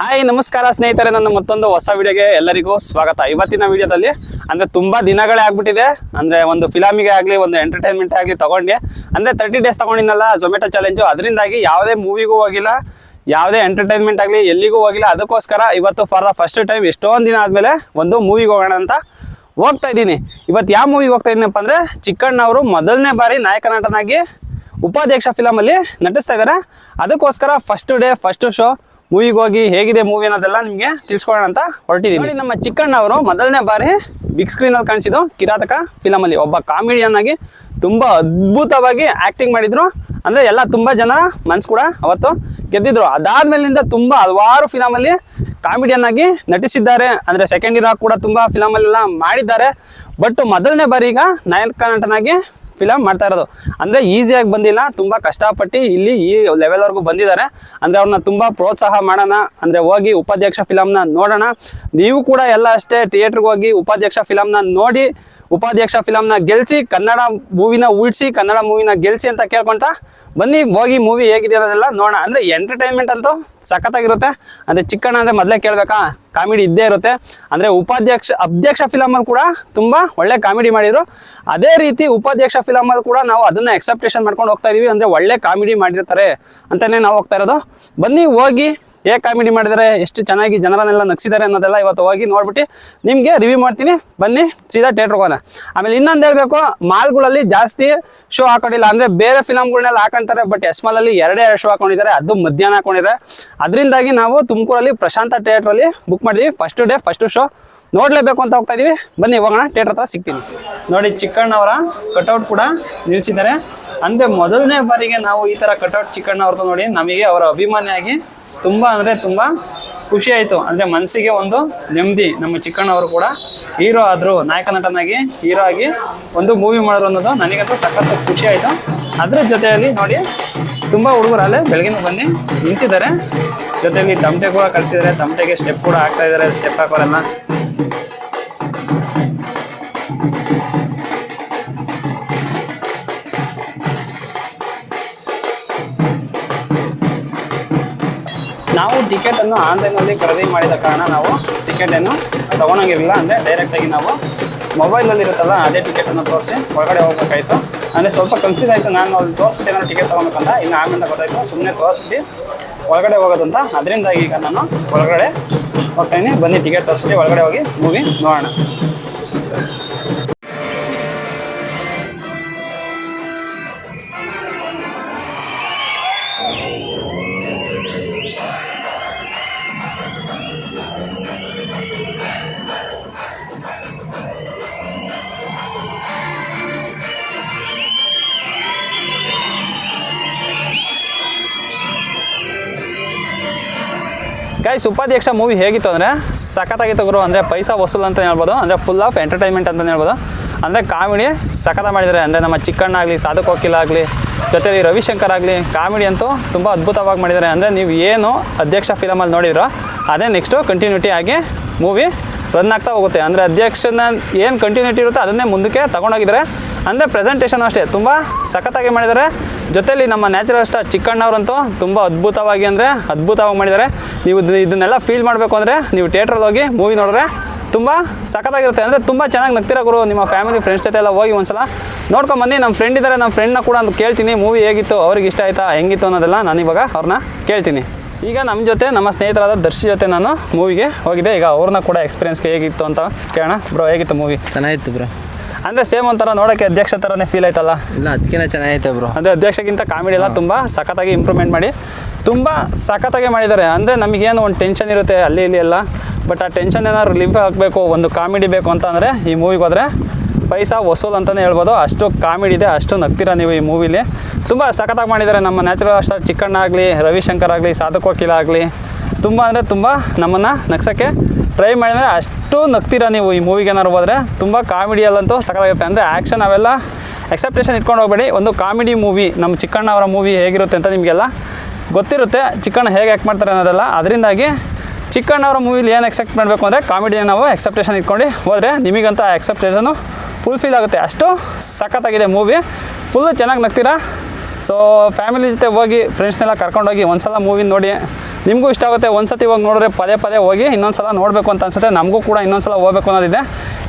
Hi ನಮಸ್ಕಾರ ಸ್ನೇಹಿತರೆ. ನನ್ನ ಮತ್ತೊಂದು ಹೊಸ ವಿಡಿಯೋಗೆ ಎಲ್ಲರಿಗೂ ಸ್ವಾಗತ. ಇವತ್ತಿನ ವಿಡಿಯೋದಲ್ಲಿ ಅಂದ್ರೆ ತುಂಬಾ ದಿನಗಳೇ ಆಗ್ಬಿಟ್ಟಿದೆ. ಅಂದ್ರೆ ಒಂದು ಫಿಲಮಿಗೆ ಆಗಲಿ, ಒಂದು ಎಂಟರ್ಟೈನ್ಮೆಂಟ್ ಆಗಲಿ ತಗೊಂಡೆ. ಅಂದ್ರೆ ತರ್ಟಿ ಡೇಸ್ ತಗೊಂಡಿನಲ್ಲ ಝೊಮ್ಯಾಟೊ ಚಾಲೆಂಜು ಅದರಿಂದಾಗಿ ಯಾವುದೇ ಮೂವಿಗೂ ಹೋಗಿಲ್ಲ, ಯಾವುದೇ ಎಂಟರ್ಟೈನ್ಮೆಂಟ್ ಆಗಲಿ, ಎಲ್ಲಿಗೂ ಹೋಗಿಲ್ಲ. ಅದಕ್ಕೋಸ್ಕರ ಇವತ್ತು ಫಾರ್ ದ ಫಸ್ಟ್ ಟೈಮ್ ಎಷ್ಟೊಂದು ದಿನ ಆದಮೇಲೆ ಒಂದು ಮೂವಿಗೆ ಹೋಗೋಣ ಅಂತ ಹೋಗ್ತಾ ಇದ್ದೀನಿ. ಇವತ್ತು ಯಾವ ಮೂವಿಗೆ ಹೋಗ್ತಾ ಇದ್ದೀನಪ್ಪ ಅಂದರೆ ಚಿಕ್ಕಣ್ಣವರು ಮೊದಲನೇ ಬಾರಿ ನಾಯಕ ನಟನಾಗಿ ಉಪಾಧ್ಯಕ್ಷ ಫಿಲಮಲ್ಲಿ ನಟಿಸ್ತಾ ಇದ್ದಾರೆ. ಅದಕ್ಕೋಸ್ಕರ ಫಸ್ಟ್ ಡೇ ಫಸ್ಟ್ ಶೋ ಮೂವಿಗೆ ಹೋಗಿ ಹೇಗಿದೆ ಮೂವಿ ಅನ್ನೋದೆಲ್ಲ ನಿಮಗೆ ತಿಳಿಸ್ಕೊಳ್ಳೋಣ ಅಂತ ಹೊರಟಿದ್ದೀನಿ ನೋಡಿ, ನಮ್ಮ ಚಿಕ್ಕಣ್ಣ ಅವರು ಮೊದಲನೇ ಬಾರಿ ಬಿಗ್ ಸ್ಕ್ರೀನಲ್ಲಿ ಕಾಣಿಸಿದ್ದು ಕಿರಾತಕ ಫಿಲಮಲ್ಲಿ ಒಬ್ಬ ಕಾಮಿಡಿಯನ್ ಆಗಿ ತುಂಬ ಅದ್ಭುತವಾಗಿ ಆ್ಯಕ್ಟಿಂಗ್ ಮಾಡಿದ್ರು. ಅಂದರೆ ಎಲ್ಲ ತುಂಬ ಜನರ ಮನ್ಸು ಕೂಡ ಅವತ್ತು ಗೆದ್ದಿದ್ರು. ಅದಾದ್ಮೇಲಿಂದ ತುಂಬ ಹಲವಾರು ಫಿಲಮಲ್ಲಿ ಕಾಮಿಡಿಯನ್ ಆಗಿ ನಟಿಸಿದ್ದಾರೆ. ಅಂದರೆ ಸೆಕೆಂಡ್ ಇರೋ ಕೂಡ ತುಂಬ ಫಿಲಮಲ್ಲೆಲ್ಲ ಮಾಡಿದ್ದಾರೆ. ಬಟ್ ಮೊದಲನೇ ಬಾರಿ ಈಗ ನಾಯಕ ನಟನಾಗಿ ಫಿಲಮ್ ಮಾಡ್ತಾ ಇರೋದು. ಅಂದರೆ ಈಸಿಯಾಗಿ ಬಂದಿಲ್ಲ, ತುಂಬ ಕಷ್ಟಪಟ್ಟು ಇಲ್ಲಿ ಈ ಲೆವೆಲ್ವರೆಗೂ ಬಂದಿದ್ದಾರೆ. ಅಂದರೆ ಅವ್ರನ್ನ ತುಂಬ ಪ್ರೋತ್ಸಾಹ ಮಾಡೋಣ, ಅಂದರೆ ಹೋಗಿ ಉಪಾಧ್ಯಕ್ಷ ಫಿಲಮ್ನ ನೋಡೋಣ. ನೀವು ಕೂಡ ಎಲ್ಲ ಅಷ್ಟೇ ಥಿಯೇಟ್ರಿಗೆ ಹೋಗಿ ಉಪಾಧ್ಯಕ್ಷ ಫಿಲಮ್ನ ನೋಡಿ, ಉಪಾಧ್ಯಕ್ಷ ಫಿಲಮ್ನ ಗೆಲ್ಸಿ, ಕನ್ನಡ ಮೂವಿನ ಉಳಿಸಿ, ಕನ್ನಡ ಮೂವಿನ ಗೆಲ್ಸಿ ಅಂತ ಕೇಳ್ಕೊಳ್ತಾ ಬನ್ನಿ, ಹೋಗಿ ಮೂವಿ ಹೇಗಿದೆ ಅನ್ನೋದೆಲ್ಲ ನೋಡೋಣ. ಅಂದರೆ ಎಂಟರ್ಟೈನ್ಮೆಂಟ್ ಅಂತೂ ಸಖತ್ತಾಗಿರುತ್ತೆ. ಅಂದರೆ ಚಿಕ್ಕಣ್ಣ ಅಂದರೆ ಮೊದಲೇ ಕೇಳಬೇಕಾ? ಕಾಮಿಡಿ ಇದ್ದೇ ಇರುತ್ತೆ. ಅಂದರೆ ಉಪಾಧ್ಯಕ್ಷ, ಅಧ್ಯಕ್ಷ ಫಿಲಮಲ್ಲಿ ಕೂಡ ತುಂಬ ಒಳ್ಳೆ ಕಾಮಿಡಿ ಮಾಡಿದರು. ಅದೇ ರೀತಿ ಉಪಾಧ್ಯಕ್ಷ ಫಿಲಮಲ್ಲಿ ಕೂಡ ನಾವು ಅದನ್ನು ಎಕ್ಸೆಪ್ಟೇಷನ್ ಮಾಡ್ಕೊಂಡು ಹೋಗ್ತಾ ಇದೀವಿ. ಅಂದರೆ ಒಳ್ಳೆ ಕಾಮಿಡಿ ಮಾಡಿರ್ತಾರೆ ಅಂತಲೇ ನಾವು ಹೋಗ್ತಾ ಇರೋದು. ಬನ್ನಿ, ಹೋಗಿ. ಹೇಗೆ ಕಾಮಿಡಿ ಮಾಡಿದರೆ, ಎಷ್ಟು ಚೆನ್ನಾಗಿ ಜನರನ್ನೆಲ್ಲ ನಗಿಸಿದ್ದಾರೆ ಅನ್ನೋದೆಲ್ಲ ಇವತ್ತು ಹೋಗಿ ನೋಡ್ಬಿಟ್ಟು ನಿಮಗೆ ರಿವ್ಯೂ ಮಾಡ್ತೀನಿ. ಬನ್ನಿ, ಸೀದಾ ಥಿಯೇಟ್ರ್ ಹೋಗೋಣ. ಆಮೇಲೆ ಇನ್ನೊಂದು ಹೇಳಬೇಕು, ಮಾಲ್ಗಳಲ್ಲಿ ಜಾಸ್ತಿ ಶೋ ಹಾಕೊಂಡಿಲ್ಲ ಅಂದರೆ ಬೇರೆ ಫಿಲಮ್ಗಳನ್ನೆಲ್ಲ ಹಾಕೊಂತಾರೆ ಬಟ್ ಎಸ್ ಮಾಲಲ್ಲಿ ಎರಡೇ ಎರಡು ಶೋ ಹಾಕೊಂಡಿದ್ದಾರೆ, ಅದು ಮಧ್ಯಾಹ್ನ ಹಾಕೊಂಡಿದ್ದಾರೆ ಅದರಿಂದಾಗಿ ನಾವು ತುಮಕೂರಲ್ಲಿ ಪ್ರಶಾಂತ ಥಿಯೇಟ್ರಲ್ಲಿ ಬುಕ್ ಮಾಡಿದ್ವಿ ಫಸ್ಟ್ ಡೇ ಫಸ್ಟ್ ಶೋ ನೋಡಲೇಬೇಕು ಅಂತ ಹೋಗ್ತಾ ಇದೀವಿ. ಬನ್ನಿ, ಹೋಗೋಣ ಥಿಯೇಟ್ರ್ ಹತ್ರ ಸಿಗ್ತೀನಿ. ನೋಡಿ ಚಿಕ್ಕಣ್ಣವರ ಕಟೌಟ್ ಕೂಡ ನಿಲ್ಲಿಸಿದ್ದಾರೆ. ಅಂದರೆ ಮೊದಲನೇ ಬಾರಿಗೆ ನಾವು ಈ ಥರ ಕಟೌಟ್ ಚಿಕ್ಕಣ್ಣವ್ರದ್ದು ನೋಡಿ, ನಮಗೆ ಅವರ ಅಭಿಮಾನಿಯಾಗಿ ತುಂಬ ಅಂದರೆ ತುಂಬ ಖುಷಿ ಆಯಿತು. ಅಂದರೆ ಮನಸ್ಸಿಗೆ ಒಂದು ನೆಮ್ಮದಿ. ನಮ್ಮ ಚಿಕ್ಕಣ್ಣವರು ಕೂಡ ಹೀರೋ ಆದರು, ನಾಯಕ ನಟನಾಗಿ ಹೀರೋ ಆಗಿ ಒಂದು ಮೂವಿ ಮಾಡೋರು ಅನ್ನೋದು ನನಗಂತೂ ಸಖತ್ತು ಖುಷಿ ಆಯಿತು. ಅದರ ಜೊತೆಯಲ್ಲಿ ನೋಡಿ, ತುಂಬ ಹುಡುಗರು ಅಲ್ಲೇ ಬೆಳಗಿನ ಬನ್ನಿ ನಿಂತಿದ್ದಾರೆ. ಜೊತೆಯಲ್ಲಿ ತಮಟೆ ಕೂಡ ಕಲಿಸಿದ್ದಾರೆ ತಮಟೆಗೆ ಸ್ಟೆಪ್ ಕೂಡ ಹಾಕ್ತಾ ಇದ್ದಾರೆ. ಸ್ಟೆಪ್ ಹಾಕೋರೆಲ್ಲ ನಾವು ಟಿಕೆಟನ್ನು ಆನ್ಲೈನಲ್ಲಿ ಖರೀದಿ ಮಾಡಿದ ಕಾರಣ ನಾವು ಟಿಕೆಟ್ ಟಿಕೆಟನ್ನು ತಗೊಳಂಗಿರಲಿಲ್ಲ ಅಂದರೆ ಡೈರೆಕ್ಟಾಗಿ ನಾವು ಮೊಬೈಲಲ್ಲಿ ಇರುತ್ತಲ್ಲ ಅದೇ ಟಿಕೆಟನ್ನು ತೋರಿಸಿ ಒಳಗಡೆ ಹೋಗ್ಬೇಕಾಯ್ತು. ಅಂದರೆ ಸ್ವಲ್ಪ ಕನ್ಫ್ಯೂಸ್ ಆಯಿತು. ನಾನು ಅಲ್ಲಿ ತೋರಿಸ್ಬಿಟ್ಟು ಏನಾದ್ರು ಟಿಕೆಟ್ ತೊಗೊಬೇಕಂತ, ಇನ್ನು ಆಮೇಲೆ ಗೊತ್ತಾಯಿತು. ಸುಮ್ಮನೆ ತೋರಿಸ್ಬಿಟ್ಟು ಒಳಗಡೆ ಹೋಗೋದಂತ ಅದರಿಂದಾಗಿ ಈಗ ನಾನು ಒಳಗಡೆ ಹೋಗ್ತಾಯಿನಿ ಬನ್ನಿ ಟಿಕೆಟ್ ತೋರಿಸ್ಬಿಟ್ಟು ಒಳಗಡೆ ಹೋಗಿ ಮೂವಿ ನೋಡೋಣ. ಗೈಸ್ ಉಪಾಧ್ಯಕ್ಷ ಮೂವಿ ಹೇಗಿತ್ತು ಅಂದರೆ ಸಖತ್ತಾಗಿತ್ತು ಗುರು. ಅಂದರೆ ಪೈಸಾ ವಸೂಲ್ ಅಂತ ಹೇಳ್ಬೋದು. ಅಂದರೆ ಫುಲ್ ಆಫ್ ಎಂಟರ್ಟೈನ್ಮೆಂಟ್ ಅಂತಲೇ ಹೇಳ್ಬೋದು. ಅಂದರೆ ಕಾಮಿಡಿ ಸಖತ ಮಾಡಿದ್ದಾರೆ. ಅಂದರೆ ನಮ್ಮ ಚಿಕ್ಕಣ್ಣ ಆಗಲಿ ಸಾಧಕ್ ವಕೀಲ ಆಗಲಿ, ಜೊತೆಲಿ ರವಿಶಂಕರ್ ಆಗಲಿ, ಕಾಮಿಡಿ ಅಂತೂ ತುಂಬ ಅದ್ಭುತವಾಗಿ ಮಾಡಿದ್ದಾರೆ. ಅಂದರೆ ನೀವು ಏನು ಅಧ್ಯಕ್ಷ ಫಿಲಮಲ್ಲಿ ನೋಡಿದ್ರೋ, ಅದೇ ನೆಕ್ಸ್ಟು ಕಂಟಿನ್ಯೂಟಿ ಆಗಿ ಮೂವಿ ರನ್ ಆಗ್ತಾ ಹೋಗುತ್ತೆ. ಅಂದರೆ ಅಧ್ಯಕ್ಷನ ಏನು ಕಂಟಿನ್ಯೂಟಿ ಇರುತ್ತೋ ಅದನ್ನೇ ಮುಂದಕ್ಕೆ ತಗೊಂಡೋಗಿದ್ದಾರೆ. ಅಂದರೆ ಪ್ರೆಸೆಂಟೇಷನ್ ಅಷ್ಟೇ. ತುಂಬ ಸಖತ್ತಾಗಿ ಮಾಡಿದ್ದಾರೆ. ಜೊತೆಲಿ ನಮ್ಮ ನ್ಯಾಚುರಲ್ ಸ್ಟಾರ್ ಚಿಕ್ಕಣ್ಣವ್ರಂತೂ ತುಂಬ ಅದ್ಭುತವಾಗಿ ಅಂದರೆ ಅದ್ಭುತವಾಗಿ ಮಾಡಿದ್ದಾರೆ. ನೀವು ಇದನ್ನೆಲ್ಲ ಫೀಲ್ ಮಾಡಬೇಕು ಅಂದರೆ ನೀವು ಥಿಯೇಟ್ರಲ್ಲಿ ಹೋಗಿ ಮೂವಿ ನೋಡಿದ್ರೆ ತುಂಬ ಸಖತ್ತಾಗಿರುತ್ತೆ. ಅಂದರೆ ತುಂಬ ಚೆನ್ನಾಗಿ ನಗ್ತಿರೋ ಗುರು? ನಿಮ್ಮ ಫ್ಯಾಮಿಲಿ ಫ್ರೆಂಡ್ಸ್ ಜೊತೆ ಎಲ್ಲ ಹೋಗಿ ಒಂದ್ಸಲ ನೋಡ್ಕೊಂಡು ಬನ್ನಿ ನಮ್ಮ ಫ್ರೆಂಡ್ ಇದ್ದಾರೆ ನಮ್ಮ ಫ್ರೆಂಡ್ನ ಕೂಡ ಅಂತ ಕೇಳ್ತೀನಿ. ಮೂವಿ ಹೇಗಿತ್ತು, ಅವ್ರಿಗೆ ಇಷ್ಟ ಆಯಿತಾ, ಹೆಂಗಿತ್ತು ಅನ್ನೋದೆಲ್ಲ ನಾನು ಇವಾಗ ಅವ್ರನ್ನ ಕೇಳ್ತೀನಿ. ಈಗ ನಮ್ಮ ಜೊತೆ ನಮ್ಮ ಸ್ನೇಹಿತರಾದ ದರ್ಶಿ ಜೊತೆ ನಾನು ಮೂವಿಗೆ ಹೋಗಿದ್ದೆ. ಈಗ ಅವ್ರನ್ನ ಕೂಡ ಎಕ್ಸ್ಪೀರಿಯನ್ಸ್ಗೆ ಹೇಗಿತ್ತು ಅಂತ ಕೇಳೋಣ. ಬ್ರೋ ಹೇಗಿತ್ತು ಮೂವಿ ಚೆನ್ನಾಗಿತ್ತು ಬ್ರೋ ಅಂದರೆ ಸೇಮ್ ಒಂಥರ ನೋಡೋಕ್ಕೆ ಅಧ್ಯಕ್ಷ ಥರನೇ ಫೀಲ್ ಆಯ್ತಲ್ಲ? ಇಲ್ಲ ಅದಕ್ಕಿಂತ ಚೆನ್ನಾಗೈತೆ ಬ್ರೋ ಅಂದರೆ ಅಧ್ಯಕ್ಷಕ್ಕಿಂತ ಕಾಮಿಡಿ ಎಲ್ಲ ತುಂಬ ಸಖತ್ತಾಗಿ ಇಂಪ್ರೂವ್ಮೆಂಟ್ ಮಾಡಿ ತುಂಬ ಸಖತ್ತಾಗಿ ಮಾಡಿದ್ದಾರೆ. ಅಂದರೆ ನಮಗೇನು ಒಂದು ಟೆನ್ಷನ್ ಇರುತ್ತೆ ಅಲ್ಲಿ ಇಲ್ಲಿ ಎಲ್ಲ ಬಟ್ ಆ ಟೆನ್ಷನ್ ಏನಾದ್ರು ರಿಲೀಫ್ ಆಗಬೇಕು ಒಂದು ಕಾಮಿಡಿ ಬೇಕು ಅಂತ ಅಂದರೆ ಈ ಮೂವಿಗೆ ಹೋದರೆ ಪೈಸಾ ವಸೂಲ್ ಅಂತಲೇ ಹೇಳ್ಬೋದು. ಅಷ್ಟು ಕಾಮಿಡಿ ಇದೆ, ಅಷ್ಟು ನಗ್ತೀರ ನೀವು ಈ ಮೂವಿಲಿ ತುಂಬ ಸಖತ್ತಾಗಿ ಮಾಡಿದ್ದಾರೆ ನಮ್ಮ ನ್ಯಾಚುರಲ್ ಸ್ಟಾರ್ ಚಿಕ್ಕಣ್ಣ ಆಗಲಿ, ರವಿಶಂಕರ್ ಆಗಲಿ ಸಾಧಕ್ ವಕೀಲ ಆಗಲಿ. ತುಂಬ ಅಂದರೆ ತುಂಬ ನಮ್ಮನ್ನು ನಗ್ಸೋಕ್ಕೆ ಟ್ರೈ ಮಾಡಿದರೆ ಅಷ್ಟು ನಗ್ತೀರ ನೀವು ಈ ಮೂವಿಗೆ ಏನಾದ್ರು ಹೋದರೆ? ತುಂಬ ಕಾಮಿಡಿಯಲ್ಲಂತೂ ಸಖತ್ತಾಗಿರುತ್ತೆ ಅಂದರೆ ಆ್ಯಕ್ಷನ್ ಅವೆಲ್ಲ ಎಕ್ಸೆಪ್ಟೇಷನ್ ಇಟ್ಕೊಂಡು ಹೋಗಬೇಡಿ. ಒಂದು ಕಾಮಿಡಿ ಮೂವಿ ನಮ್ಮ ಚಿಕ್ಕಣ್ಣ ಅವರ ಮೂವಿ ಹೇಗಿರುತ್ತೆ ಅಂತ ನಿಮಗೆಲ್ಲ ಗೊತ್ತಿರುತ್ತೆ. ಚಿಕ್ಕಣ್ಣ ಹೇಗೆ ಆ್ಯಕ್ಟ್ ಮಾಡ್ತಾರೆ ಅನ್ನೋದೆಲ್ಲ. ಅದರಿಂದಾಗಿ ಚಿಕ್ಕಣ್ಣ ಅವರ ಮೂವಿಲಿ ಏನು ಎಕ್ಸೆಪ್ಟ್ ಮಾಡಬೇಕು ಅಂದರೆ ಕಾಮಿಡಿನ ನಾವು ಎಕ್ಸೆಪ್ಟೇಷನ್ ಇಟ್ಕೊಂಡು ಹೋದರೆ ನಿಮಗಂತ ಆ ಎಕ್ಸೆಪ್ಟೇಷನು ಫುಲ್ಫಿಲ್ ಆಗುತ್ತೆ. ಅಷ್ಟು ಸಖತ್ತಾಗಿದೆ ಮೂವಿ ಫುಲ್ಲು ಚೆನ್ನಾಗಿ ನಗ್ತೀರಾ? ಸೊ ಫ್ಯಾಮಿಲಿ ಜೊತೆ ಹೋಗಿ ಫ್ರೆಂಡ್ಸ್ನೆಲ್ಲ ಕರ್ಕೊಂಡೋಗಿ ಒಂದ್ಸಲ ಮೂವಿ ನೋಡಿ. ನಿಮಗೂ ಇಷ್ಟ ಆಗುತ್ತೆ. ಒಂದ್ಸತಿ ಹೋಗಿ ನೋಡಿದ್ರೆ ಪದೇ ಪದೇ ಹೋಗಿ ಇನ್ನೊಂದ್ಸಲ ನೋಡಬೇಕು ಅಂತ ಅನ್ಸುತ್ತೆ. ನಮಗೂ ಕೂಡ ಇನ್ನೊಂದ್ಸಲ ಹೋಗಬೇಕು ಅನ್ನೋದಿದೆ.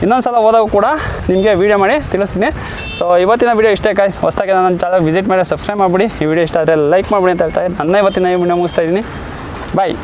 ಇನ್ನೊಂದ್ಸಲ ಹೋದಾಗ ಕೂಡ ನಿಮಗೆ ವೀಡಿಯೋ ಮಾಡಿ ತಿಳಿಸ್ತೀನಿ. ಸೊ ಇವತ್ತಿನ ವೀಡಿಯೋ ಇಷ್ಟೇ ಕಾಯ್ಸ್ ಹೊಸದಾಗಿ ನನ್ನ ಚಾನಲ್ ವಿಸಿಟ್ ಮಾಡಿ ಸಬ್ಸ್ಕ್ರೈಬ್ ಮಾಡಿಬಿಡಿ. ಈ ವಿಡಿಯೋ ಇಷ್ಟ ಆದರೆ ಲೈಕ್ ಮಾಡಿಬಿಡಿ ಅಂತ ಹೇಳ್ತಾ ನನ್ನ ಇವತ್ತಿನ ಈ ವಿಡಿಯೋ ಮುಗಿಸ್ತಾ ಇದ್ದೀನಿ. ಬಾಯ್